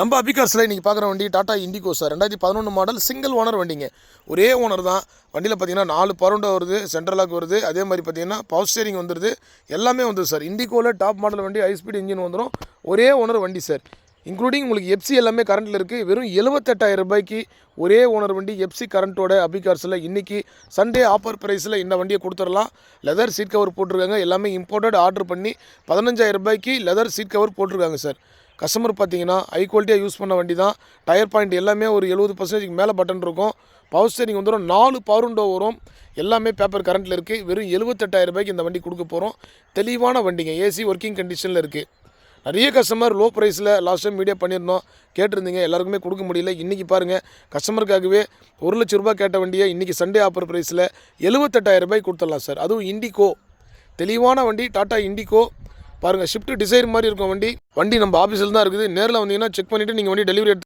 நம்ம அபிகார்ஸில் இன்றைக்கி பார்க்குற வண்டி டாட்டா இண்டிகோ சார். ரெண்டாயிரத்தி பதினொன்று மாடல் சிங்கிள் ஓனர் வண்டிங்க. ஒரே ஓனர் தான். வண்டியில் பார்த்தீங்கன்னா நாலு பரௌண்டோ வருது சென்ட்ரலாக் வருது. அதே மாதிரி பார்த்தீங்கன்னா பவர் ஸ்டேரிங் வந்துடுது எல்லாமே வந்துது சார். இண்டிகோவில் டாப் மாடல் வண்டி ஹை ஸ்பீட் இன்ஜின் வந்துடும் ஒரே ஓனர் வண்டி சார். இன்க்ளூடிங் உங்களுக்கு எஃப்சி எல்லாமே கரண்ட்டில் இருக்குது வெறும் எழுபத்தெட்டாயிரம் ரூபாய்க்கு ஒரே ஓனர் வண்டி எஃப்சி கரண்ட்டோட அபிகார்ஸில் இன்றைக்கி சண்டே ஆஃபர் ப்ரைஸில் இந்த வண்டியை கொடுத்துடலாம். லெதர் சீட் கவர் போட்டிருக்காங்க. எல்லாமே இம்போர்ட்டட் ஆர்டர் பண்ணி பதினஞ்சாயிரம் ரூபாய்க்கு லெதர் சீட் கவர் போட்டிருக்காங்க சார் கஸ்டமர் பார்த்தீங்கன்னா ஹை குவாலிட்டியாக யூஸ் பண்ண வண்டி தான் டயர் பாயிண்ட் எல்லாமே ஒரு எழுபது பர்சன்டேஜ்க்கு மேலே பட்டன் இருக்கும். பவர் ஸ்டேரிங் வந்துடும் நாலு பவர் விண்டோ வரும். எல்லாமே பேப்பர் கரண்ட்டில் இருக்குது வெறும் எழுபத்தெட்டாயிரம் ரூபாய்க்கு இந்த வண்டி கொடுக்க போகிறோம் தெளிவான வண்டிங்க. ஏசி ஒர்க்கிங் கண்டிஷனில் இருக்குது நிறைய கஸ்டமர் லோ ப்ரைஸில் லாஸ்ட் டைம் வீடியோ பண்ணியிருந்தோம். கேட்டிருந்தீங்க. எல்லாருக்குமே கொடுக்க முடியல. இன்றைக்கி பாருங்கள் கஸ்டமருக்காகவே ஒரு லட்ச ரூபாய் கேட்ட வண்டியை இன்றைக்கி சண்டே ஆஃபர் ப்ரைஸில் எழுபத்தெட்டாயிரம் ரூபாய் கொடுத்துடலாம் சார் அதுவும் இண்டிகோ தெளிவான வண்டி டாட்டா இண்டிகோ பாருங்கள் ஷிஃப்ட் டிசைர் மாதிரி இருக்கும் வண்டி. வண்டி நம்ம ஆஃபீஸில் தான் இருக்குது. நேரில் வந்தீங்கன்னா செக் பண்ணிவிட்டு நீங்கள் வண்டி டெலிவரி எடுத்து